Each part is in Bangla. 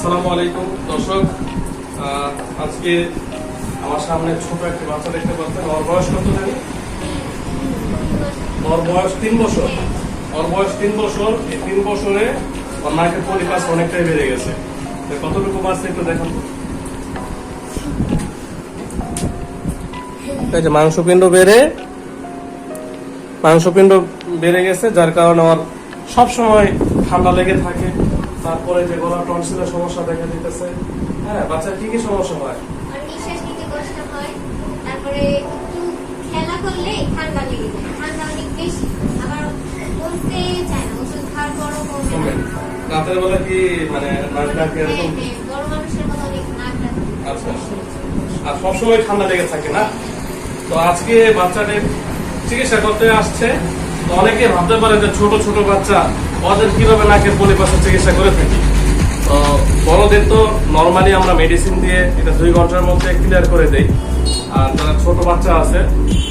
আসসালামু আলাইকুম, দর্শক। আজকে আমার সামনে ছোট একটি বাচ্চা দেখতে পাচ্ছেন। ওর বয়স কত জানি? ওর বয়স তিন বছর। ওর বয়স তিন বছর। এই তিন বছরে ওর নাকের পরিপাস অনেকটাই বেড়ে গেছে। কতটুকু বাচ্চা একটু দেখান মাংসপিণ্ড বেড়ে মাংসপিণ্ড বেড়ে গেছে, যার কারণে ওর সবসময় ঠান্ডা লেগে থাকে। তারপরে যে গলা টনসিলের সমস্যা দেখা দিতেছে। হ্যাঁ বাচ্চার কি কি সমস্যা হয়? নিঃশ্বাস নিতে কষ্ট হয় তারপরে একটু খেলা করলে ঠান্ডা লেগে যায়। ঠান্ডা অনেক বেশি আবার বলতে চায় না ওষুধ খাওয়ার পরও কমে। রাতের বেলা কি মানে নাক ডাক হ্যাঁ, এরকম? হ্যাঁ, বড় মানুষের মতো অনেক নাক ডাকে। আচ্ছা। আর সবসময় ঠান্ডা লেগে থাকে না? তো আজকে বাচ্চাদের চিকিৎসা করতে আসছে। অনেকে ভাবতে পারে যে ছোট ছোট বাচ্চা ওদের কীভাবে নাকের পরিপাশের চিকিৎসা করে থাকি তো বড়দের তো নর্মালি আমরা মেডিসিন দিয়ে এটা দুই ঘণ্টার মধ্যে ক্লিয়ার করে দেই। আর যারা ছোট বাচ্চা আছে,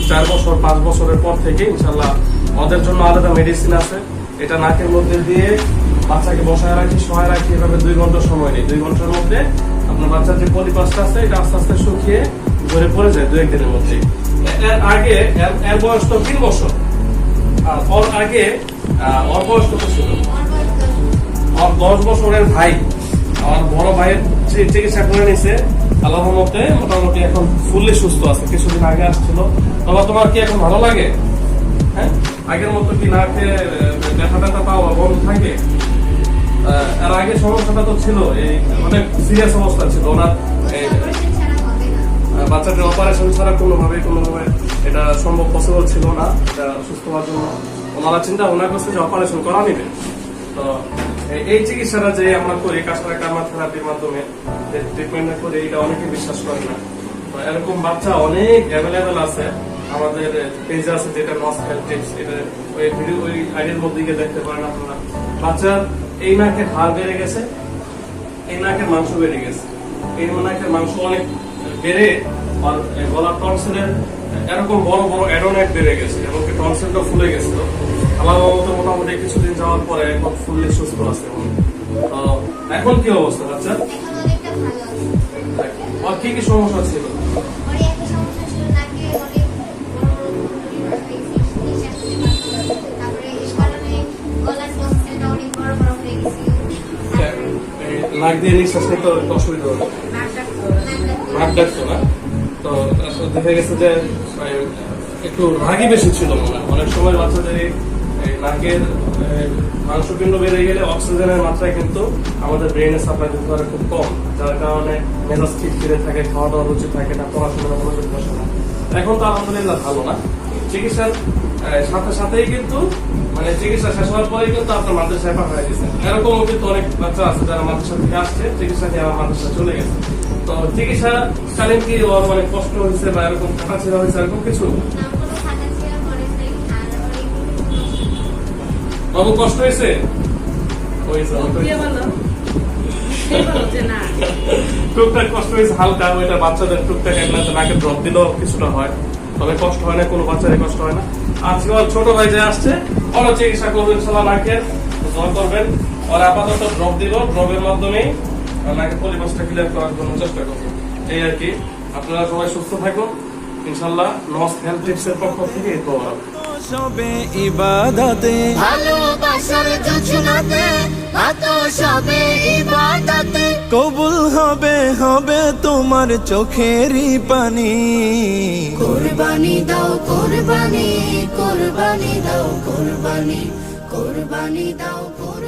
চার বছর, পাঁচ বছরের পর থেকে ইনশাল্লাহ ওদের জন্য আলাদা মেডিসিন আছে। এটা নাকের মধ্যে দিয়ে বাচ্চাকে বসায় রাখি সহায় রাখি, এভাবে দুই ঘণ্টা সময় নেই। দুই ঘণ্টার মধ্যে আপনার বাচ্চার যে পরিপাশটা আছে, এটা আস্তে আস্তে শুকিয়ে ধরে পড়ে যায় দু একদিনের মধ্যে এর আগে এর- বয়স তো তিন বছর। ওর আগে ওর বয়স ছিল? আমার দশ বছরের ভাই আমার বড় ভাইয়ের চিকিৎসা করে নিছে। আল্লাহ মতে মোটামুটি এখন ফুললি সুস্থ আছে কিছুদিন আগে আসছিল। বাবা তোমার কি এখন ভালো লাগে? হ্যাঁ? আগের মতো কি নাকে আহ, ব্যথা ব্যথা পাওয়া বন্ধ থাকে? আর আগে সমস্যাটা তো ছিল এই অনেক সিরিয়াস অবস্থা ছিল। ওনার এই, অপারেশন ছাড়া না কোনোভাবে কোনোভাবে সম্ভব পসিবল ছিল না। সুস্থ হওয়ার জন্য ওনারা চিন্তা ভাবনা কাছে যে অপারেশন করা নিবে। তো এই- চিকিৎসাটা যে আমরা করি কাছাড়া কার্মা থেরাপির মাধ্যমে, যে ট্রিটমেন্টটা করি, এটা অনেকে বিশ্বাস করে না। তো এরকম বাচ্চা অনেক অ্যাভেলেবেল আছে। আমাদের পেজ আছে যেটা নস হেলথ এটা ওই ভিডিও ওই আইডির মধ্যে গিয়ে দেখতে পারেন আপনারা। বাচ্চার এই নাকের হাড় বেড়ে গেছে, এই নাকের মাংস বেড়ে গেছে। এই নাকের মাংস অনেক বেড়ে, আর গলার টনসিলের এরকম বড় বড় অ্যাডোনাইট বেড়ে গেছে এবং টনসিলটা ফুলে গেছিল আলাদা মতো মোটামুটি কিছুদিন যাওয়ার পরে এখন ফুললি সুস্থ আছে এখন। কি অবস্থা বাচ্চা? আর কি কি সমস্যা ছিল? নাকে হয়ে দিয়ে নিঃশ্বাস নিতে অসুবিধা হতো ডাকতো নাক ডাকতো না তো দেখা গেছে যে একটু রাগই বেশি ছিল অনেক সময় বাচ্চাদের নাকের মাংসপিণ্ড বেড়ে গেলে অক্সিজেনের মাত্রা কিন্তু আমাদের ব্রেনে সাপ্লাই দিতে পারে খুব কম, যার কারণে মেজাজ খিটখিরে থাকে খাওয়া দাওয়া রুচি থাকে না পড়াশোনা মনোযোগ বসে না। এখন তো আলহামদুলিল্লাহ ভালো না। চিকিৎসার সাথে সাথেই কিন্তু মানে চিকিৎসা শেষ হওয়ার পরেই কিন্তু আপনার মাদ্রাসায় পাঠা হয়ে গেছে এরকম কিন্তু অনেক বাচ্চা আছে যারা মাদ্রাসা থেকে আসছে, চিকিৎসা নিয়ে আমার মাদ্রাসা চলে গেছে। তো চিকিৎসা কালীন কি কষ্ট হয়েছে বা এরকম হয়েছে এরকম কিছু? বাবু কষ্ট হয়েছে? টুকটাক কষ্ট হয়েছে হালকা ওইটা বাচ্চাদের টুকটাক এক নাকে ড্রপ দিলেও কিছুটা হয়। তবে কষ্ট হয় না কোনো বাচ্চারই কষ্ট হয় না। আজকে ওর ছোট ভাই যে আসছে ওরা চিকিৎসা করবেন সালা নাকের করবেন। ওরা আপাতত ড্রপ দিল ড্রপের পরিবেশটা ক্লিয়ার করার জন্য চেষ্টা করব। এই আর কি আপনারা সবাই সুস্থ থাকুন। ইনশাল্লাহ নস হেলথ টিপসের পক্ষ থেকে সবে ইবাদতে। ভালোবাসার জোছনাতে এত সবে ইবাদতে। কবুল হবে হবে তোমার চোখেরই পানি। কুরবানি দাও কুরবানি কুরবানি দাও কুরবানি কুরবানি দাও কুরবানি।